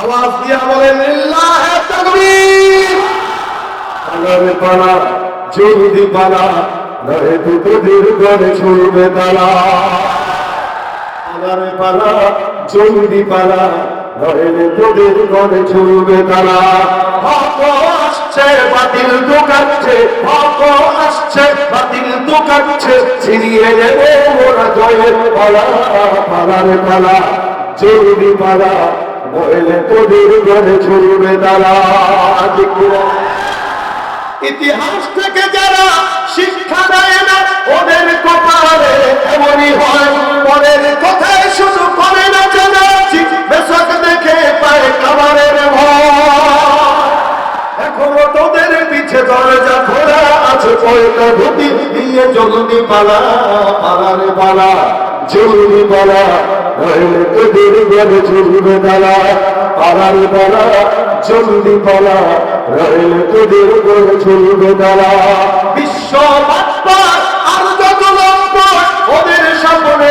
আওয়াজ দিয়া বলেন পালা জলদি পালা নহে তো তোদের ঘরে ছুড়বে তালা। পালারে পালা জলদি পালা নহে তোদের ঘরে ছুড়বে তালা। হক আসছে বাতিল দোকাচ্ছে হক আসছে বাতিল দোকাচ্ছে ছিনিয়ে নেবে ওরা জয়ের পালা পালারে পালা জলদি পালা নইলে তোদের ঘরে ছুড়বে কিনা? ইতিহাস থেকে যারা শিক্ষা দেয় না, ওদের কপালে এমনই হয়। পরের কথায় শুধু করে না জানা বেশক দেখে পায় খাবারের এখনও তোদের পিছে দরজা খোলা আছে কয়টা ধুতি দিয়ে জলদি পালা, পালারে পালা। জলদি বলা নইলে তোদের ঘরে চলবে তালা পালারে বলা জলদি বলা নইলে তোদের চলবে তালা বিশ্ব আর যত লম্বা ওদের সামনে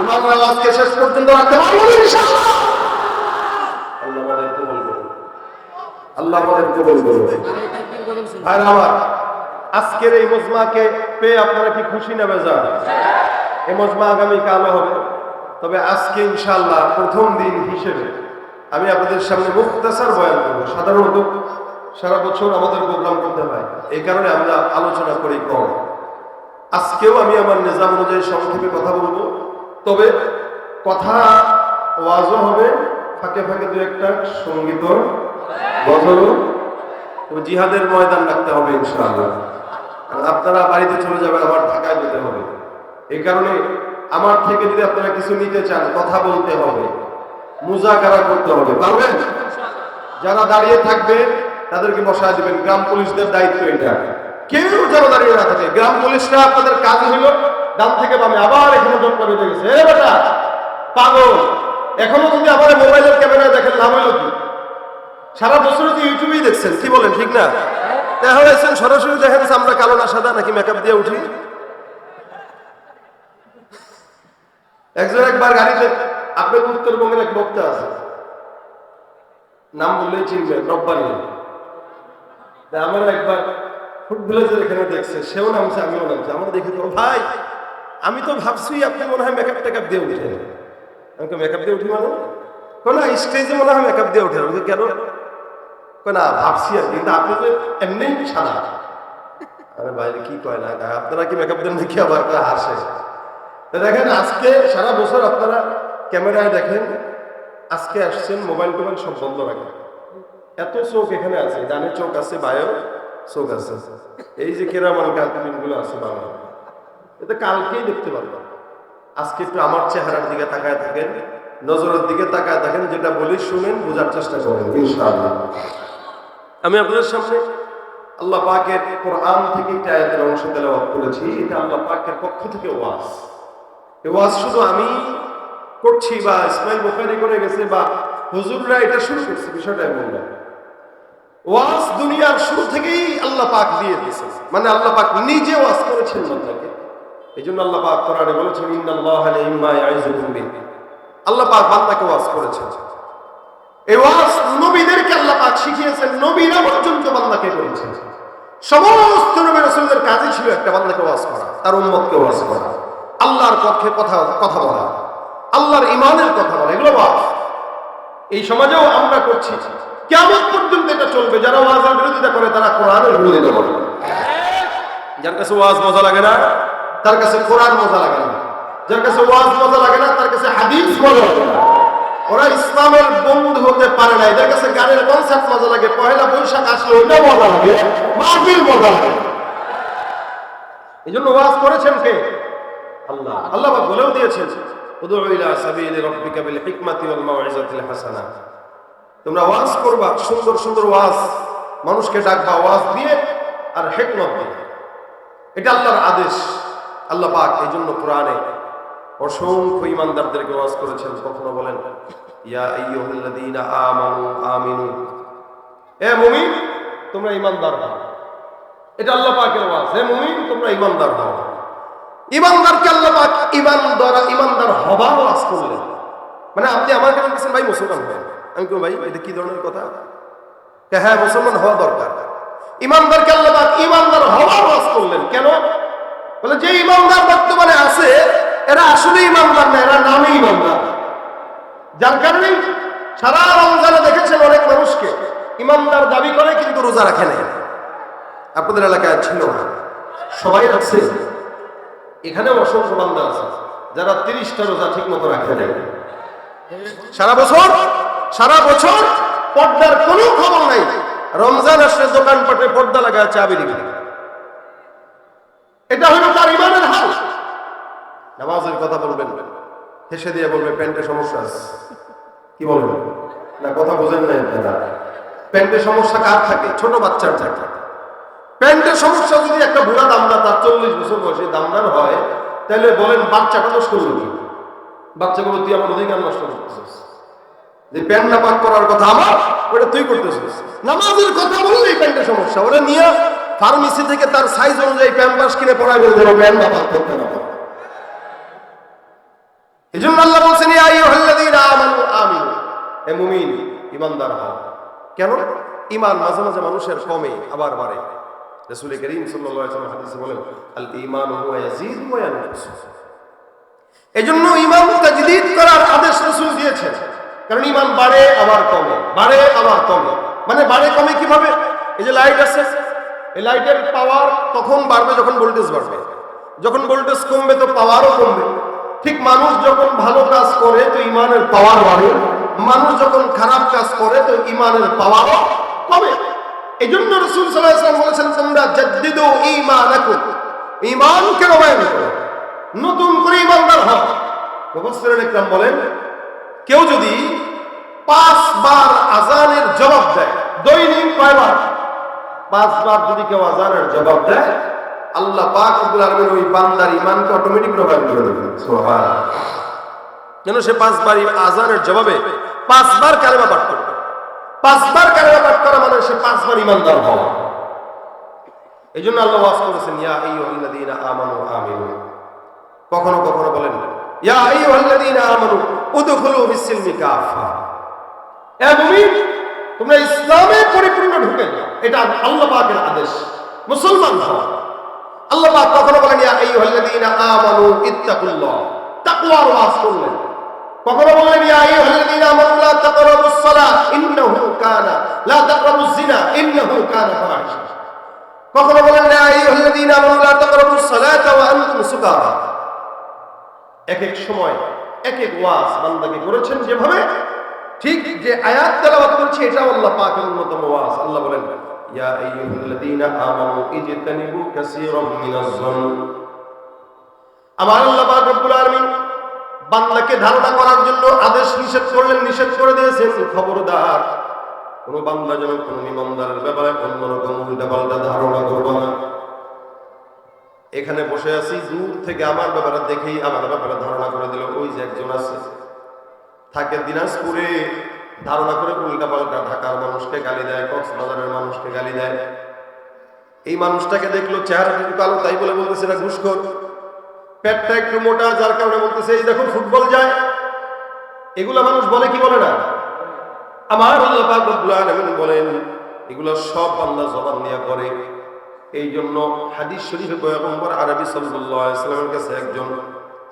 ইমানের আওয়াজকে শেষ পর্যন্ত রাখতে পারব? আল্লাহ আমাদের কবুল করুন। ভাইরা আমার আজকের এই মজমাকে পেয়ে আপনারা কি খুশি না বেজা এই মজমা আগামী কালো হবে। তবে আজকে ইনশাআল্লাহ প্রথম দিন হিসেবে আমি আপনাদের সামনে মুক্তাসার বয়ান করব। সাধারণত সারা বছর আমাদের প্রোগ্রাম করতে হয়। এই কারণে আমরা আলোচনা করি কম। আজকেও আমি আমার নিজাম অনুযায়ী সংক্ষেপে কথা বলব। তবে কথা ওয়াজও হবে, ফাঁকে ফাঁকে দু একটা সংগীত গজলও জিহাদের ময়দান রাখতে হবে ইনশাআল্লাহ। আপনারা বাড়িতে চলে যাবেন আমার ঢাকায় যেতে হবে। এই কারণে আমার থেকে যদি আপনারা কিছু নিতে চান, কথা বলতে হবে, মুজাকারা করতে হবে, পারবেন? যারা দাঁড়িয়ে থাকবে, তাদেরকে বসায় দিবেন। গ্রাম পুলিশদের দায়িত্ব এটা। কেউ যেন দাঁড়িয়ে না থাকে। গ্রাম পুলিশরা আপনাদের কাজ হলো ডান থেকে বামে আবার এখানে জট দিয়ে গেছে। এ বেটা, পাগল। এখনও যদি আমার মোবাইলের ক্যামেরায় দেখেন, লাভ হলো কি? সারা বছর তো ইউটিউবেই দেখছেন, কি বলেন, ঠিক না? হয়েছেন সরাসরি দেখেন আমরা কালো না সাদা নাকি মেকআপ দিয়ে উঠি। একজন একবার গাড়িতে, আপনার উত্তরবঙ্গের এক বক্তা আছে। নাম বললেই চিনবেন, রব্বানি। আমার একবার ফুটবলের এখানে দেখছে, সেও নামছে, আমিও নামছে। আমার দেখে তো ভাই আমি তো ভাবছি আপনি মনে হয় মেকআপ টেকআপ দিয়ে উঠেন। আমি তো মেকআপ দিয়ে উঠি মানে? কোন স্টেজে মনে হয় মেকআপ দিয়ে উঠেন। কেন? না, ভাবছি আর কিন্তু আপনি তো এমনি সাদা। আরে বাইরে কি কয় না? আপনারা কি মেকআপ দেন দেখি আবার হাসে? দেখেন, আজকে সারা বছর আপনারা ক্যামেরায় দেখেন, আজকে আসছেন মোবাইল টোবাইল সব বন্ধ রাখেন এত চোখ এখানে আছে। ডানে চোখ আছে বায়ো চোখ আছে। এই যে কেরামান কালকিনগুলো আছে বাংলা এটা কালকেই দেখতে পারবেন আজকে একটু আমার চেহারার দিকে তাকায় থাকেন নজরের দিকে তাকায় থাকেন যেটা বলি শুনেন, বোঝার চেষ্টা করেন আমি আপনাদের সামনে আল্লাহ পাকের কোরআন থেকে একটা আয়াতের অংশ তেলাওয়াত করেছি, এটা আল্লাহ পাকের পক্ষ থেকে ওয়াজ। ওয়াজ শুধু আমি করছি বা ইসমাইল বুখারি করে গেছে বা হুজুররা এটা শুরু করছে, বিষয়টা এমন না। ওয়াজ দুনিয়ার শুরু থেকেই আল্লাহ পাক দিয়ে দিয়েছে মানে আল্লাহ পাক নিজে ওয়াজ করেছেন বান্দাকে। এই জন্য আল্লাহ পাক কোরআনে বলেছেন, ইন্নাল্লাহা বিহি। আল্লাহ পাক বান্দাকে ওয়াজ করেছেন। এই ওয়াজ নবীদেরকে আল্লাহ পাক শিখিয়েছেন, নবীরা পর্যন্ত বান্দাকে করেছেন। সমস্ত নবী রাসূলদের কাজই ছিল একটা বান্দাকে ওয়াজ করা, তার উম্মতকে ওয়াজ করা, আল্লাহর পক্ষে কথা কথা বলা, আল্লাহর ইমানের কথা বলা, এগুলো ওয়াজ। এই সমাজেও আমরা করছি। কেমন পর্যন্ত এটা চলবে। যারা ওয়াজের বিরোধিতা করে, তারা কোরআনের বিরোধিতা করে। যার কাছে ওয়াজ মজা লাগে না তার কাছে কোরআন মজা লাগে না। যার কাছে ওয়াজ মজা লাগে না, তার কাছে হাদিস মজা লাগে না। ওরা ইসলামের বন্ধু হতে পারে না। এদের কাছে গানের কনসার্ট মজা লাগে পয়লা বৈশাখ আসলে ওইটা মজা লাগে, মাহফিল মজা লাগে। এই জন্য ওয়াজ করেছেন কে? আল্লাহ। আল্লাহ বলেও দিয়েছেন তোমরা ওয়াজ করবা, সুন্দর সুন্দর ওয়াজ। মানুষকে ডাকবা, ওয়াজ দিয়ে আর হিকমত দিয়ে। এটা আল্লাহর আদেশ। আল্লাহ পাক এই জন্য কোরআনে অসংখ্য ইমানদারদেরকে ওয়াজ করেছেন, কখনো বলেন, ইয়া আইয়ুহাল্লাযীনা আমানু আমিনু। এ মুমিন, তোমরা ইমানদার হও। এটা আল্লাহ পাকের ওয়াজ। হে মুমিন, তোমরা ইমানদার হও। ইমানদারকে আল্লাহ পাক ইমানদার হবার ওয়াজ করলেন। মানে আপনি আমার কাছে বলছেন ভাই, মুসলমান হন আমি কেউ ভাই, এটা কি ধরনের কথা? হ্যাঁ মুসলমান হওয়া দরকার। ইমানদারকে আল্লাহ পাক ইমানদার হবার ওয়াজ করলেন। কেন? বলে, যে ইমানদার বর্তমানে আছে, এরা আসলে ইমানদার না, এরা নামে ইমানদার যার কারণে সারা রমজানে দেখেছেন অনেক মানুষকে ইমানদার দাবি করে কিন্তু রোজা রাখে নাই। আপনাদের এলাকায় ছিল না। সবাই রাখছে এখানে অসংখ্য বান্দা আছে, যারা তিরিশটা রোজা ঠিক মতো রাখে নাই। সারা বছর সারা বছর পর্দার কোনো খবর নাই। রমজান আসলে দোকানপাটে পর্দা চা বিক্রি করে। এটা হলো তার ইমানের হাল। নামাজের কথা বলবেন হেসে দিয়ে বলবে, প্যান্টে সমস্যা আছে। কি বলবেন? না, কথা বোঝেন না আপনারা। প্যান্টের সমস্যা কার থাকে? ছোট বাচ্চার থাকে। প্যান্টের সমস্যা যদি একটা বুড়া দামদার তার চল্লিশ বছর বয়সে দামদার হয়, তাহলে বলেন, বাচ্চাটা করল কি? বাচ্চাগুলো, তুই আমার অধিকার নষ্ট করতেছিস। যে প্যান্ট না পাক করার কথা আমার, ওটা তুই করতেছিস। নামাজের কথা বললেই প্যান্টের সমস্যা। ওরা নিয়ে ফার্মেসি থেকে তার সাইজ অনুযায়ী প্যান্ট পাস কিনে পড়ায় বলতে প্যান্ট না পাক করতে না এই জন্য আল্লাহ বলছেন আমিনু হে মুমিন, ঈমানদার হও। কেন? ঈমান মাঝে মাঝে মানুষের কমে, আবার বাড়ে। রাসূল করিম হাদিসে বলেন, আল ওয়া ইয়ানকুস এজন্য ঈমান তাজদীদ করার আদেশ রাসূল দিয়েছেন। কারণ ঈমান বাড়ে, আবার কমে, বাড়ে, আবার কমে। মানে বাড়ে, কমে কীভাবে? এই যে লাইট আছে এই লাইটের পাওয়ার তখন বাড়বে যখন ভোল্টেজ বাড়বে। যখন ভোল্টেজ কমবে তো পাওয়ারও কমবে। ঠিক মানুষ যখন ভালো কাজ করে তো ইমানের পাওয়ার বাড়ে। মানুষ যখন খারাপ কাজ করে তো ইমানের পাওয়ারও কমে। এই জন্য রসুল সাল্লাম বলেছেন, তোমরা জাদ্দিদু ঈমানাকুম। ঈমানকে নবায়ন করো। নতুন করে ইমানদার হও। মুফাসসিরিন ইকরাম বলেন, কেউ যদি পাঁচবার আজানের জবাব দেয়, দৈনিক কয়বার? পাঁচবার যদি কেউ আজানের জবাব দেয়, আল্লাহ পাক আলামিন ওই বান্দার ঈমানকে অটোমেটিক প্রভাব করে যেন সে পাঁচবার আজানের জবাবে পাঁচবার কালেমা পাঠ করবে। পাঁচবার কালেমা পাঠ করা মানে সে পাঁচবার ঈমানদার হওয়া। এই জন্য আল্লাহ ওয়াজ করেছেন, ইয়া আইয়ুহাল্লাযীনা আমানু আমিনু। কখনো কখনো বলেন, ইয়া আইয়ুহাল্লাযীনা আমানু উদখুলু ফিস-সিলমি কাফা এ তোমরা ইসলামে পরিপূর্ণ ঢুকে যাও এটা আল্লাহ পাকের আদেশ। মুসলমান হও। আল্লাহ পাক কখনো বলেন, ইয়া আইয়ুহাল্লাযীনা আমানু ইত্তাকুল্লাহ। তাকওয়ার ওয়াজ করলেন। কখনো বললেন, ইয়া আইয়ুহাল্লাযীনা আমানু লা তাকরাবুস সালাহ, ইন্নাহু কানা, লা তাকরাবুজ জিনা ইন্নাহু কানা ফাহিশা। কখনো বলেন, ইয়া আইয়ুহাল্লাযীনা আমানু লা তাকরাবুস সালাতা ওয়া আনতুম সুকারা। এক এক সময়, এক এক ওয়াজ বান্দাকে করেছেন যেভাবে ঠিক যে আয়াত তেলাওয়াত করছি, এটাও আল্লাহ পাকের অন্যতম ওয়াজ। আল্লাহ বলেন, ইয়া আইয়ুহাল্লাযীনা আমানু ইজতানিবু কাসীরাম মিনাজ-জন আমার আল্লাহ পাক রব্বুল আলামিন বান্দাকে ধারণা করার জন্য আদেশ নিষেধ করলেন, নিষেধ করে দিয়েছেন। খবরদার, কোন বান্দা যেন কোন ইমানদারের ব্যাপারে অন্যরকম উল্টা পাল্টা ধারণা করব না। এখানে বসে আছি, দূর থেকে আমার ব্যাপারে দেখেই আমার ব্যাপারে ধারণা করে দিল, ওই যে একজন আছে। থাকে দিনাজপুরে। ধারণা করে উল্টা পাল্টা ঢাকার মানুষকে গালি দেয়, কক্সবাজারের মানুষকে গালি দেয়। এই মানুষটাকে দেখল চেহারা একটু কালো, তাই বলে বলতেছে না ঘুষখোর। পেটটা একটু মোটা, যার কারণে বলতেছে, এই দেখো, ফুটবল যায়। এগুলা মানুষ বলে কি বলে না? আমার আল্লাহ বলেন, এগুলো সব বান্দা জবান নিয়ে করে। এই জন্য হাদিস শরীফে পয়গম্বর আরবি সাল্লাল্লাহু আলাইহি সাল্লামের কাছে একজন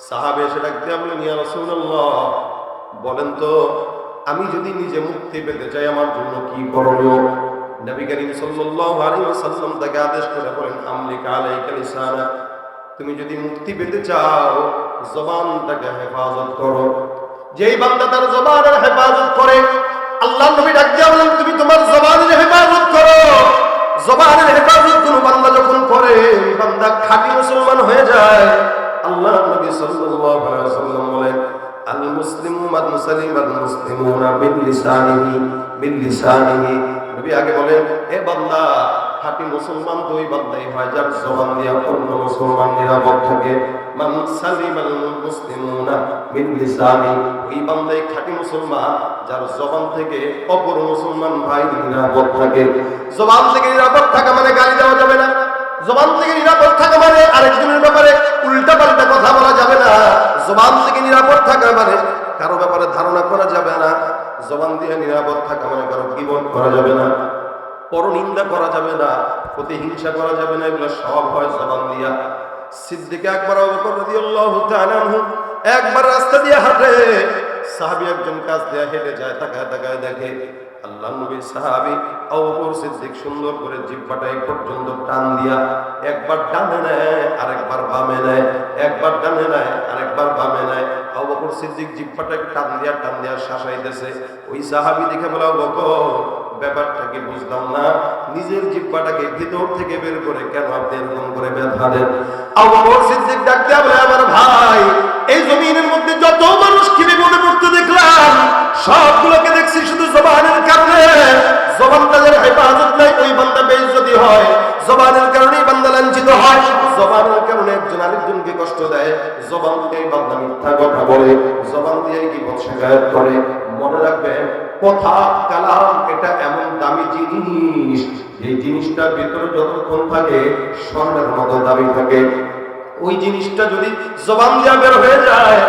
সাহাবে এসে ডাক দিয়া বলেন ইয়া রাসূলুল্লাহ বলেন তো, আমি যদি নিজে মুক্তি পেতে চাই, আমার জন্য কি করণীয়? নবী করিম সাল্লাল্লাহু আলাইহি ওয়াসাল্লাম তাকে আদেশ করে বলেন, আমলিকা আলাইকা তুমি যদি মুক্তি পেতে চাও জবানটাকে হেফাজত করো। যেই বান্দা তার জবানের হেফাজত করে, আল্লাহ নবী ডাক দিয়া বলেন, তুমি তোমার জবানের হেফাজত করো। জবানের হেফাজত কোন বান্দা যখন করে বান্দা খাঁটি মুসলমান হয়ে যায়। আল্লাহ নবী সাল্লাল্লাহু আলাইহি ওয়াসাল্লাম বলেন মান আল মুসলিমুনা বিল লিসানিহি, বিল নবী আগে বলেন, হে বান্দা, খাঁটি মুসলমান তো ওই বান্দাই হয় যার জবান দিয়া অন্য মুসলমান নিরাপদ থাকে। মান সালিম আল মুসলিমুনা বিল লিসানি। ওই বান্দাই খাঁটি মুসলমান, যার জবান থেকে অপর মুসলমান ভাই নিরাপদ থাকে। জবান থেকে নিরাপদ থাকা মানে গালি দেওয়া যাবে না। জবান থেকে নিরাপদ থাকা মানে আরেকজনের ব্যাপারে উল্টা পাল্টা কথা বলা যাবে না। জবান থেকে নিরাপদ থাকা মানে কারও ব্যাপারে ধারণা করা যাবে না। জবান দিয়ে নিরাপদ থাকা মানে কারও জীবন করা যাবে না। পরনিন্দা করা যাবে না। প্রতিহিংসা করা যাবে না। এগুলো সব হয় জবান দিয়া। সিদ্দিকে একবার অবকর তাআলা আনহু একবার রাস্তা দিয়ে হাঁটে। সাহাবী একজন কাজ দিয়ে হেঁটে যায়, তাকায় তাকায় দেখে আল্লাহ নবী সাহাবী অবকর সিদ্দিক সুন্দর করে জিব্বাটা এই পর্যন্ত টান দিয়া একবার ডানে নেয়, আরেকবার বামে নেয়, একবার ডানে নেয়, আরেকবার বামে নেয়। অবকর সিদ্দিক জিহ্বাটা টান দিয়া টান দিয়া শাসাইতেছে। ওই সাহাবি দেখে বলা অবকর ব্যাপারটা কি বুঝলাম না? নিজের জিব্বাটাকে ভিতর থেকে বের করে কেন আপনি এরকম করে ব্যথা দেন? আবু সিদ্দিক ডাক দিয়া বলে, আমার ভাই, এই জমিনের মধ্যে যত মানুষ কি বিপদে পড়তে দেখলাম সবগুলোকে দেখছি শুধু জবানের কারণে। জবান তাদের হেফাজত নাই, ওই বান্দা বেইজ্জতি হয়। জবানের কারণে বান্দা লাঞ্ছিত হয়। জবানের কারণে একজন আরেকজনকে কষ্ট দেয়। জবান দিয়ে বান্দা মিথ্যা কথা বলে। জবান দিয়ে কি শেখায়ত করে। মনে রাখবেন, কথা, কালাম, এটা এমন দামি জিনিস। এই জিনিসটার ভিতরে যতক্ষণ থাকে, স্বর্ণের মতো দাবি থাকে। ওই জিনিসটা যদি জবান দিয়া বের হয়ে যায়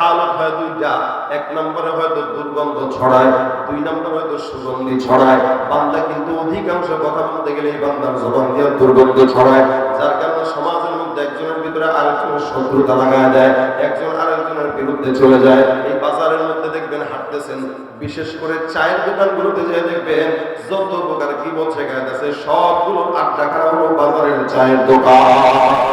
হালত হয় দুইটা। এক নম্বরে হয়তো দুর্গন্ধ ছড়ায়, দুই নম্বরে হয়তো সুগন্ধি ছড়ায়। বান্দা কিন্তু অধিকাংশ কথা বলতে গেলে এই বান্দার জবান দিয়া দুর্গন্ধ ছড়ায়। যার কারণে সমাজের মধ্যে একজনের ভিতরে আরেকজনের শত্রুতা লাগায় দেয়, একজন আরেকজনের বিরুদ্ধে চলে যায়। এই বাজারের মধ্যে দেখবেন হাঁটতেছেন, বিশেষ করে চায়ের দোকানগুলোতে যে দেখবেন, যত প্রকার কি বলছে গায়ে সবগুলো আড্ডা হলো বাজারের চায়ের দোকান।